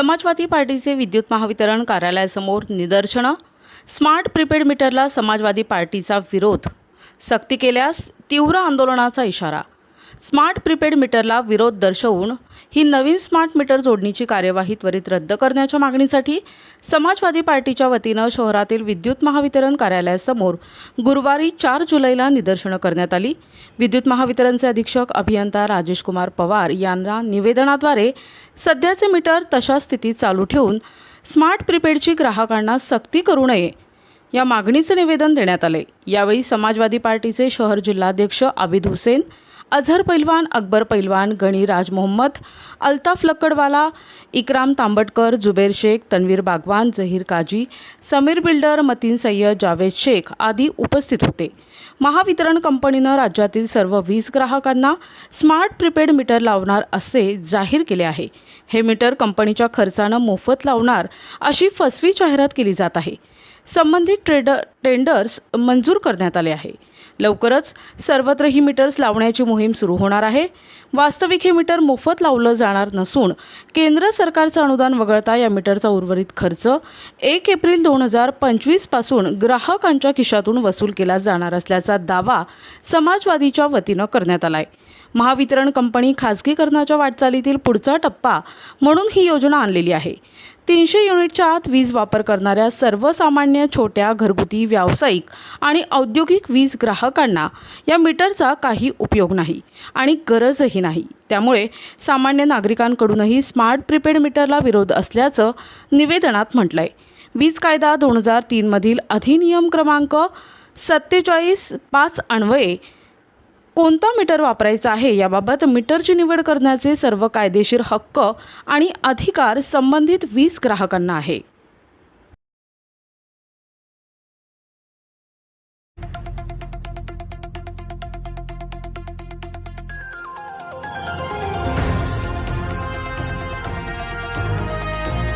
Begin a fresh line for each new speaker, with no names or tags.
समाजवादी पार्टीचे विद्युत महावितरण कार्यालयासमोर निदर्शनं. स्मार्ट प्रीपेड मीटरला समाजवादी पार्टीचा विरोध. सक्ती केल्यास तीव्र आंदोलनाचा इशारा. स्मार्ट प्रीपेड मीटरला विरोध दर्शवून ही नवीन स्मार्ट मीटर जोडणीची कार्यवाही त्वरित रद्द करण्याच्या मागणीसाठी समाजवादी पार्टीच्या वतीनं शहरातील विद्युत महावितरण कार्यालयासमोर गुरुवारी चार जुलैला निदर्शनं करण्यात आली. विद्युत महावितरणचे अधीक्षक अभियंता राजेश कुमार पवार यांना निवेदनाद्वारे सध्याचे मीटर तशा स्थितीत चालू ठेवून स्मार्ट प्रीपेडची ग्राहकांना सक्ती करू नये या मागणीचे निवेदन देण्यात आले. यावेळी समाजवादी पार्टीचे शहर जिल्हाध्यक्ष आबिद हुसेन अझर पैलवान अकबर पैलवान गणी राज मोहम्मद अल्ताफ लक्कडवाला इक्राम तांबटकर जुबेर शेख तन्वीर बागवान जहीर काजी समीर बिल्डर मतीन सय्यद जावेद शेख आदी उपस्थित होते. महावितरण कंपनीनं राज्यातील सर्व वीज ग्राहकांना स्मार्ट प्रीपेड मीटर लावणार असे जाहीर केले आहे. हे मीटर कंपनीच्या खर्चानं मोफत लावणार अशी फसवी जाहिरात केली जात आहे. संबंधित ट्रेडर टेंडर्स मंजूर करण्यात आले आहे. लवकरच सर्वत्र ही मीटर्स लावण्याची मोहीम सुरू होणार आहे. वास्तविक हे मीटर मोफत लावलं जाणार नसून केंद्र सरकारचं अनुदान वगळता या मीटरचा उर्वरित खर्च एक एप्रिल दोन हजार पंचवीसपासून ग्राहकांच्या खिशातून वसूल केला जाणार असल्याचा दावा समाजवादीच्या वतीनं करण्यात आला आहे महावितरण कंपनी खाजगीकरणाच्या वाटचालीतील पुढचा टप्पा म्हणून ही योजना आणलेली आहे. तीनशे युनिटच्या आत वीज वापर करणाऱ्या सर्वसामान्य छोट्या घरगुती व्यावसायिक आणि औद्योगिक वीज ग्राहकांना या मीटरचा काही उपयोग नाही आणि गरजही नाही. त्यामुळे सामान्य नागरिकांकडूनही स्मार्ट प्रीपेड मीटरला विरोध असल्याचं निवेदनात म्हटलं आहे वीज कायदा दोन हजार तीनमधील अधिनियम क्रमांक सत्तेचाळीस पाच अन्वये कोणता मीटर वापरायचा आहे याबाबत मीटरची निवड करण्याचे सर्व कायदेशीर हक्क आणि अधिकार संबंधित वीज ग्राहकांना आहे.